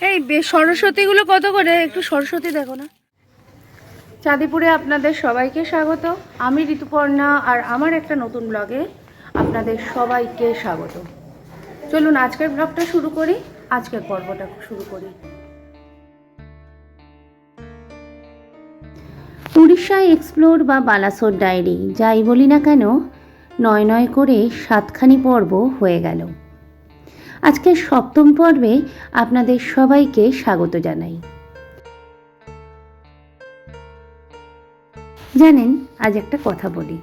বে- সরস্বতীগুলো কত করে? একটু সরস্বতী দেখো না। চাঁদিপুরে আপনাদের সবাইকে স্বাগত। আমি ঋতুপর্ণা আর আমার একটা নতুন ব্লগে আপনাদের সবাইকে স্বাগত। চলুন, আজকের ব্লগটা শুরু করি। আজকের পর্বটা শুরু করি। উড়িষ্যা এক্সপ্লোর বা বালাসোর ডায়েরি, যাই বলি না কেন, নয় নয় করে সাতখানি পর্ব হয়ে গেল। আজকের সপ্তম পর্বে আপনাদের সবাইকে স্বাগত জানাই। জানেন, আজ একটা কথা বলি।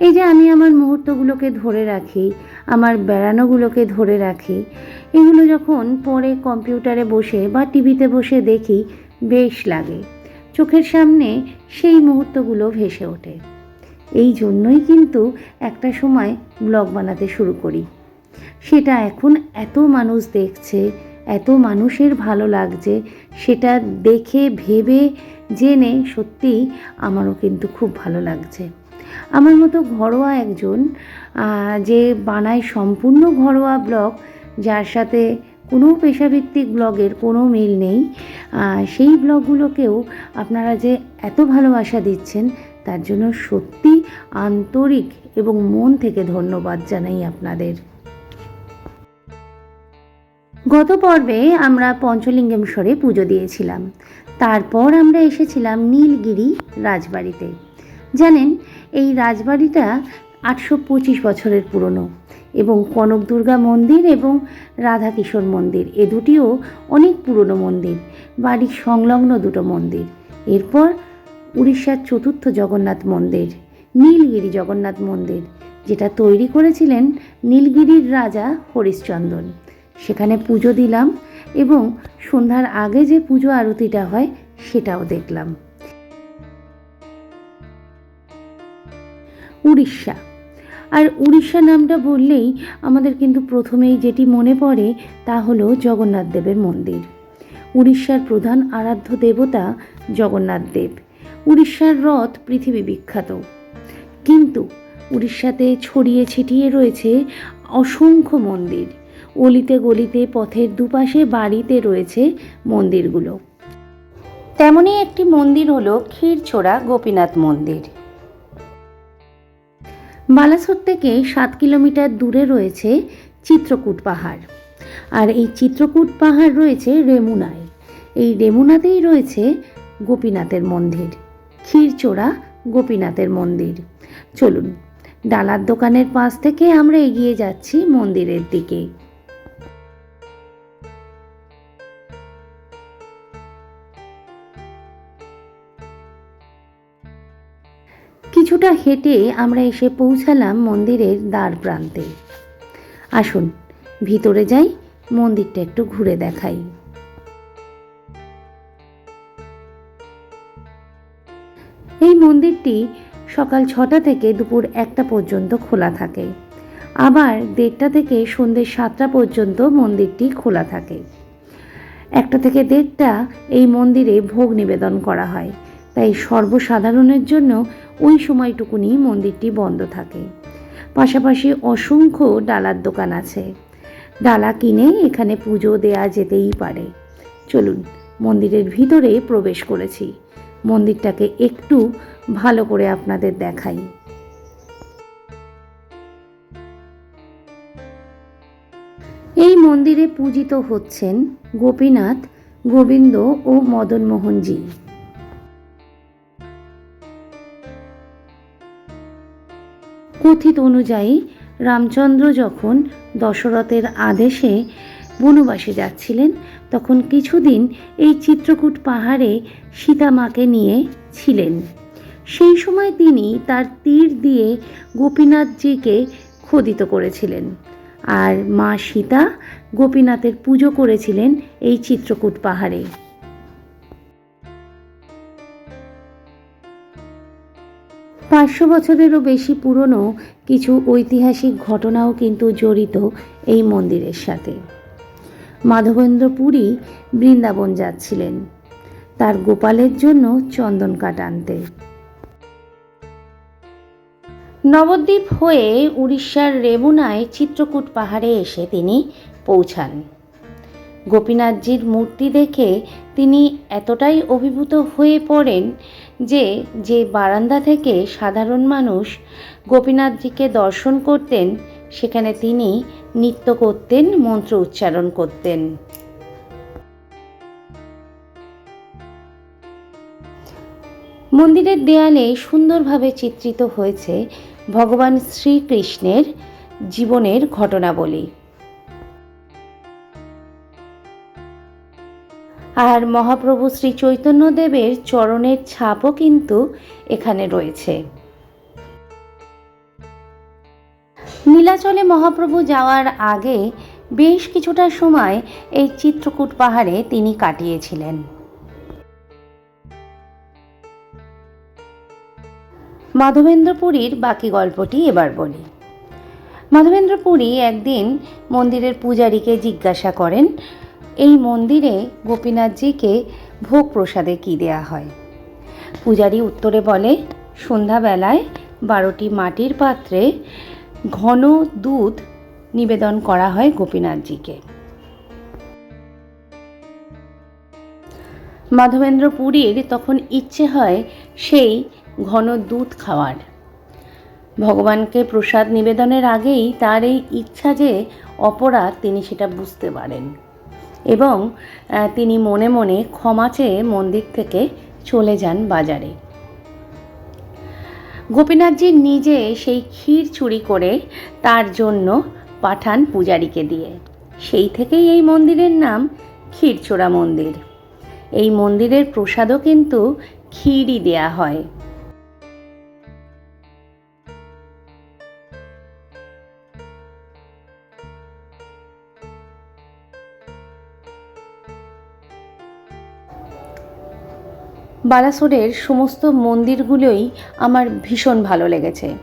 এই যে আমি আমার মুহূর্তগুলোকে ধরে রাখি, আমার বেড়ানোগুলোকে ধরে রাখি, এগুলো যখন পরে কম্পিউটারে বসে বা টিভিতে বসে দেখি, বেশ লাগে। চোখের সামনে সেই মুহূর্তগুলো ভেসে ওঠে। এই জন্যই কিন্তু একটা সময় ব্লগ বানাতে শুরু করি। সেটা এখন এত মানুষ দেখছে, এত মানুষের ভালো লাগছে, সেটা দেখে, ভেবে, জেনে সত্যি আমারও কিন্তু খুব ভালো লাগছে। আমার মতো ঘরোয়া একজন যে বানায় সম্পূর্ণ ঘরোয়া ব্লগ, যার সাথে কোনো পেশাভিত্তিক ব্লগের কোনো মিল নেই সেই ব্লগগুলোকেও আপনারা যে এত ভালোবাসা দিচ্ছেন, তার জন্য সত্যি আন্তরিক এবং মন থেকে ধন্যবাদ জানাই আপনাদের। গত পর্বে আমরা পঞ্চলিঙ্গেশ্বরে পুজো দিয়েছিলাম। তারপর আমরা এসেছিলাম নীলগিরি রাজবাড়িতে। জানেন, এই রাজবাড়িটা আটশো পঁচিশ বছরের পুরনো এবং কনক দুর্গা মন্দির এবং রাধাকিশোর মন্দির, এ দুটিও অনেক পুরনো মন্দির, বাড়ির সংলগ্ন দুটো মন্দির। এরপর উড়িষ্যার চতুর্থ জগন্নাথ মন্দির, নীলগিরি জগন্নাথ মন্দির, যেটা তৈরি করেছিলেন নীলগিরির রাজা হরিশ্চন্দন। সেখানে পুজো দিলাম এবং সন্ধ্যার আগে যে পুজো আরতিটা হয় সেটাও দেখলাম। উড়িষ্যা। আর উড়িষ্যা নামটা বললেই আমাদের কিন্তু প্রথমেই যেটি মনে পড়ে তা হলো জগন্নাথ দেবের মন্দির। উড়িষ্যার প্রধান আরাধ্য দেবতা জগন্নাথ দেব। উড়িষ্যার রথ পৃথিবী বিখ্যাত। কিন্তু উড়িষ্যাতে ছড়িয়ে ছিটিয়ে রয়েছে অসংখ্য মন্দির। অলিতে গলিতে পথের দুপাশে বাড়িতে রয়েছে মন্দিরগুলো। তেমনই একটি মন্দির হলো ক্ষীরছোড়া গোপীনাথ মন্দির। বালাসোর থেকে সাত কিলোমিটার দূরে রয়েছে চিত্রকূট পাহাড়। আর এই চিত্রকূট পাহাড় রয়েছে রেমুনায়। এই রেমুনাতেই রয়েছে গোপীনাথের মন্দির ক্ষীরচোড়া গোপীনাথের মন্দির। চলুন ডালার দোকানের পাশ থেকে আমরা এগিয়ে যাচ্ছি মন্দিরের দিকে। কিছুটা হেঁটে আমরা এসে পৌঁছালাম মন্দিরের দ্বার প্রান্তে। আসুন, ভিতরে যাই, মন্দিরটা একটু ঘুরে দেখাই। এই মন্দিরটি সকাল ছটা থেকে দুপুর একটা পর্যন্ত খোলা থাকে। আবার দেড়টা থেকে সন্ধ্যে সাতটা পর্যন্ত মন্দিরটি খোলা থাকে। একটা থেকে দেড়টা এই মন্দিরে ভোগ নিবেদন করা হয়। তাই সর্বসাধারণের জন্য ওই সময়টুকুনি মন্দিরটি বন্ধ থাকে। পাশাপাশি অসংখ্য ডালার দোকান আছে। ডালা কিনে এখানে পুজো দেয়া যেতেই পারে। চলুন, মন্দিরের ভিতরে প্রবেশ করেছি। মন্দিরটাকে একটু ভালো করে আপনাদের দেখাই। এই মন্দিরে পূজিত হচ্ছেন গোপীনাথ, গোবিন্দ ও মদনমোহনজি। কথিত অনুযায়ী রামচন্দ্র যখন দশরথের আদেশে বনবাসে যাচ্ছিলেন, তখন কিছুদিন এই চিত্রকূট পাহাড়ে সীতামাকে নিয়ে ছিলেন। সেই সময় তিনি তার তীর দিয়ে গোপীনাথজিকে খোদিত করেছিলেন আর মা সীতা গোপীনাথের পুজো করেছিলেন এই চিত্রকূট পাহাড়ে। পাঁচশো বছরেরও বেশি পুরনো কিছু ঐতিহাসিক ঘটনাও কিন্তু জড়িত এই মন্দিরের সাথে। মাধবেন্দ্র পুরী বৃন্দাবন যাচ্ছিলেন। তার গোপালের জন্য চন্দন কাঠ আনতে। নবদ্বীপ হয়ে উড়িষ্যার রেমুনায় চিত্রকূট পাহাড়ে এসে তিনি পৌঁছান। গোপীনাথজির মূর্তি দেখে তিনি এতটাই অভিভূত হয়ে পড়েন যে যে বারান্দা থেকে সাধারণ মানুষ গোপীনাথজিকে দর্শন করতেন, সেখানে তিনি নৃত্য করতেন, মন্ত্র উচ্চারণ করতেন। মন্দিরের দেয়ালে সুন্দরভাবে চিত্রিত হয়েছে ভগবান শ্রীকৃষ্ণের জীবনের ঘটনাবলী। আর মহাপ্রভু শ্রী চৈতন্যদেবের চরণের ছাপও কিন্তু এখানে রয়েছে। নীলাচলে মহাপ্রভু যাওয়ার আগে বেশ কিছুটা সময় এই চিত্রকূট পাহাড়ে তিনি কাটিয়েছিলেন। মাধবেন্দ্রপুরীর বাকি গল্পটি এবার বলি। মাধবেন্দ্রপুরী একদিন মন্দিরের পূজারীকে জিজ্ঞাসা করেন এই মন্দিরে গোপীনাথজিকে ভোগ প্রসাদে কী দেয়া হয়? পূজারী উত্তরে বলে, সন্ধ্যাবেলায় বারোটি মাটির পাত্রে ঘন দুধ নিবেদন করা হয় গোপীনাথজিকে। মাধবেন্দ্র পুরীর তখন ইচ্ছে হয় সেই ঘন দুধ খাওয়ার। ভগবানকে প্রসাদ নিবেদনের আগেই তার এই ইচ্ছা যে অপরাধ তিনি সেটা বুঝতে পারেন। এবং তিনি মনে মনে ক্ষমা চেয়ে মন্দির থেকে চলে যান বাজারে। গোপীনাথজি নিজে সেই ক্ষীর চুরি করে তার জন্য পাঠান পূজারীকে দিয়ে। সেই থেকেই এই মন্দিরের নাম ক্ষীরচোরা মন্দির। এই মন্দিরের প্রসাদও কিন্তু ক্ষীরই দেয়া হয়। বালাসোরের সমস্ত মন্দিরগুলোই আমার ভীষণ ভালো লেগেছে।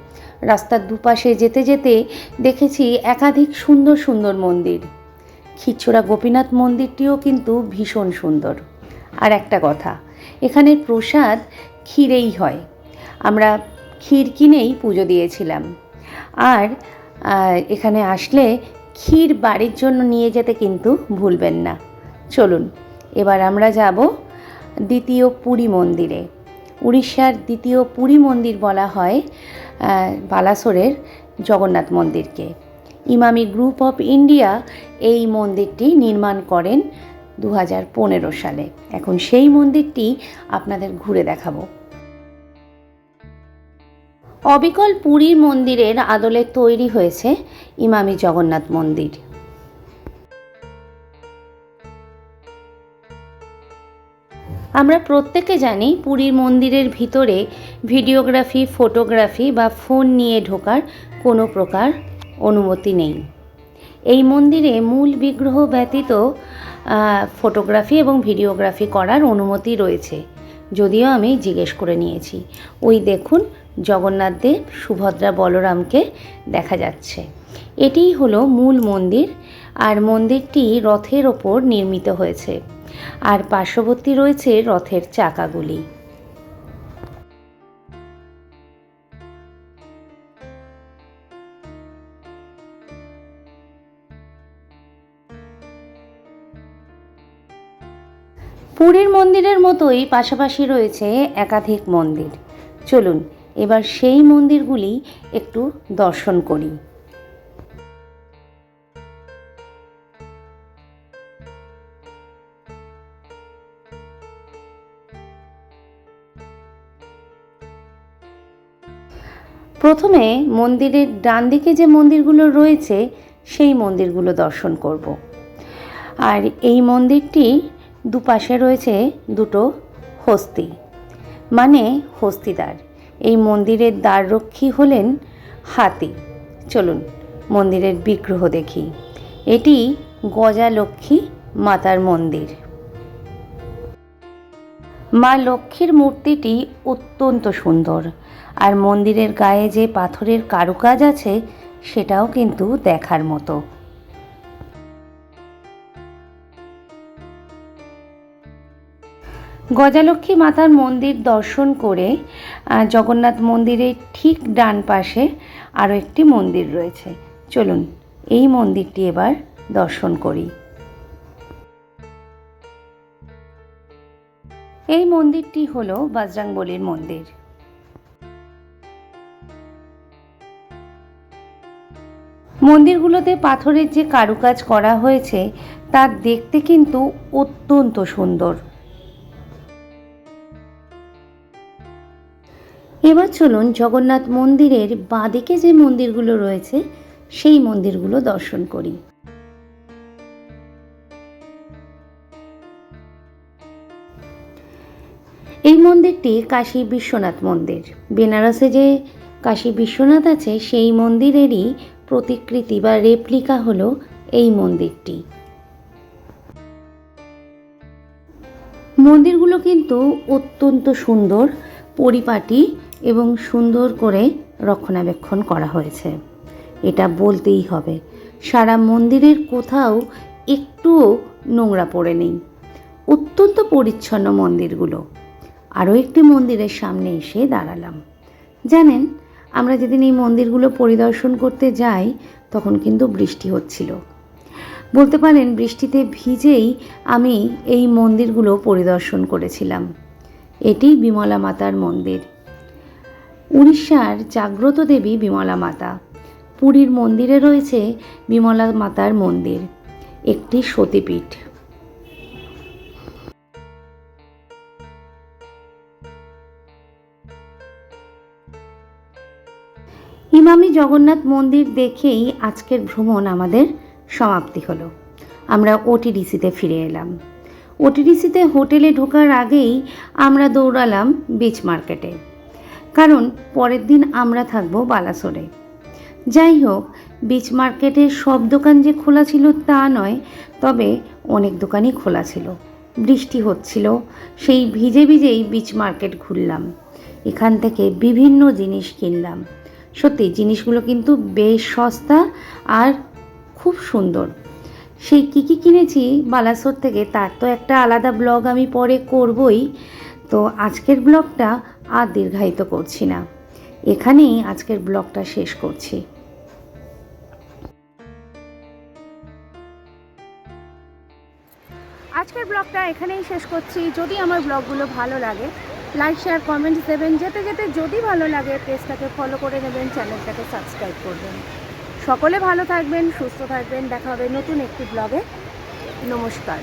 রাস্তার দুপাশে যেতে যেতে দেখেছি একাধিক সুন্দর সুন্দর মন্দির। খিচুড়া গোপীনাথ মন্দিরটিও কিন্তু ভীষণ সুন্দর। আর একটা কথা এখানের প্রসাদ ক্ষীরেই হয়। আমরা ক্ষীর কিনেই পুজো দিয়েছিলাম। আর এখানে আসলে ক্ষীর বাড়ির জন্য নিয়ে যেতে কিন্তু ভুলবেন না। চলুন, এবার আমরা যাব দ্বিতীয় পুরী মন্দিরে। উড়িষ্যার দ্বিতীয় পুরী মন্দির বলা হয় বালাসোরের জগন্নাথ মন্দিরকে। ইমামি গ্রুপ অফ ইন্ডিয়া এই মন্দিরটি নির্মাণ করেন দু সালে। এখন সেই মন্দিরটি আপনাদের ঘুরে দেখাবো। অবিকল পুরী মন্দিরের আদলে তৈরি হয়েছে ইমামি জগন্নাথ মন্দির। আমরা প্রত্যেকে জানি পুরীর মন্দিরের ভিতরে ভিডিওগ্রাফি, ফটোগ্রাফি বা ফোন নিয়ে ঢোকার কোনো প্রকার অনুমতি নেই। এই মন্দিরে মূল বিগ্রহ ব্যতীত ফটোগ্রাফি এবং ভিডিওগ্রাফি করার অনুমতি রয়েছে। যদিও আমি জিজ্ঞেস করে নিয়েছি। ওই দেখুন জগন্নাথদেব সুভদ্রা বলরামকে দেখা যাচ্ছে। এটিই হলো মূল মন্দির, আর মন্দিরটি রথের ওপর নির্মিত হয়েছে। আর পার্শ্ববর্তী রয়েছে রথের চাকাগুলি। পুরীর মন্দিরের মতোই পাশাপাশি রয়েছে একাধিক মন্দির। চলুন, এবার সেই মন্দিরগুলি একটু দর্শন করি। প্রথমে মন্দিরের ডান দিকে যে মন্দিরগুলো রয়েছে, সেই মন্দিরগুলো দর্শন করব। আর এই মন্দিরটি দুপাশে রয়েছে দুটো হস্তি মানে হস্তিদার। এই মন্দিরের দ্বাররক্ষী হলেন হাতি। চলুন মন্দিরের বিগ্রহ দেখি। এটি গজালক্ষ্মী মাতার মন্দির। মা লক্ষ্মীর মূর্তিটি অত্যন্ত সুন্দর। আর মন্দিরের গায়ে যে পাথরের কারুকাজ আছে, সেটাও কিন্তু দেখার মতো। গজালক্ষ্মী মাতার মন্দির দর্শন করে জগন্নাথ মন্দিরের ঠিক ডান পাশে আরও একটি মন্দির রয়েছে। চলুন, এই মন্দিরটি এবার দর্শন করি। এই মন্দিরটি হলো বজরংবলির মন্দির। মন্দিরগুলোতে পাথরের যে কারুকাজ করা হয়েছে, তা দেখতে কিন্তু অত্যন্ত সুন্দর। এবার চলুন জগন্নাথ মন্দিরের বাঁদিকে যে মন্দিরগুলো রয়েছে, সেই মন্দিরগুলো দর্শন করি। মন্দিরটি কাশী বিশ্বনাথ মন্দির। বেনারসে যে কাশী বিশ্বনাথ আছে, সেই মন্দিরেরই প্রতিকৃতি বা রেপ্লিকা হলো এই মন্দিরটি। মন্দিরগুলো কিন্তু অত্যন্ত সুন্দর, পরিপাটি এবং সুন্দর করে রক্ষণাবেক্ষণ করা হয়েছে। এটা বলতেই হবে, সারা মন্দিরের কোথাও একটুও নোংরা পড়ে নেই। অত্যন্ত পরিচ্ছন্ন মন্দিরগুলো। আরও একটি মন্দিরের সামনে এসে দাঁড়ালাম। জানেন, আমরা যেদিন এই মন্দিরগুলো পরিদর্শন করতে যাই, তখন কিন্তু বৃষ্টি হচ্ছিল। বলতে পারেন, বৃষ্টিতে ভিজেই আমি এই মন্দিরগুলো পরিদর্শন করেছিলাম। এটি বিমলা মাতার মন্দির। উড়িষ্যার জাগ্রত দেবী বিমলা মাতা। পুরীর মন্দিরে রয়েছে বিমলা মাতার মন্দির। একটি সতীপীঠ। ইমামি জগন্নাথ মন্দির দেখেই আজকের ভ্রমণ আমাদের সমাপ্তি হলো। আমরা ওটিডিসিতে ফিরে এলাম। ওটিডিসিতে হোটেলে ঢোকার আগেই আমরা দৌড়ালাম বিচ মার্কেটে কারণ পরের দিন আমরা থাকব বালাসোরে। যাই হোক বিচ মার্কেটের সব দোকান যে খোলা ছিল তা নয়, তবে অনেক দোকানই খোলা ছিল। বৃষ্টি হচ্ছিল, সেই ভিজে ভিজেই বিচ মার্কেট ঘুরলাম। এখান থেকে বিভিন্ন জিনিস কিনলাম। সত্যি, জিনিসগুলো কিন্তু বেশ সস্তা আর খুব সুন্দর। সেই কী কী কিনেছি বালাসোর থেকে, তার তো একটা আলাদা ব্লগ আমি পরে করবই। তো আজকের ব্লগটা আর দীর্ঘায়িত করছি না। এখানেই আজকের ব্লগটা শেষ করছি। আজকের ব্লগটা এখানেই শেষ করছি। যদি আমার ব্লগগুলো ভালো লাগে লাইক শেয়ার কমেন্টস দেবেন। যেতে যেতে যদি ভালো লাগে, পেজটাকে ফলো করে নেবেন চ্যানেলটাকে সাবস্ক্রাইব করবেন। সকলে ভালো থাকবেন, সুস্থ থাকবেন। দেখা হবে নতুন একটি ব্লগে নমস্কার।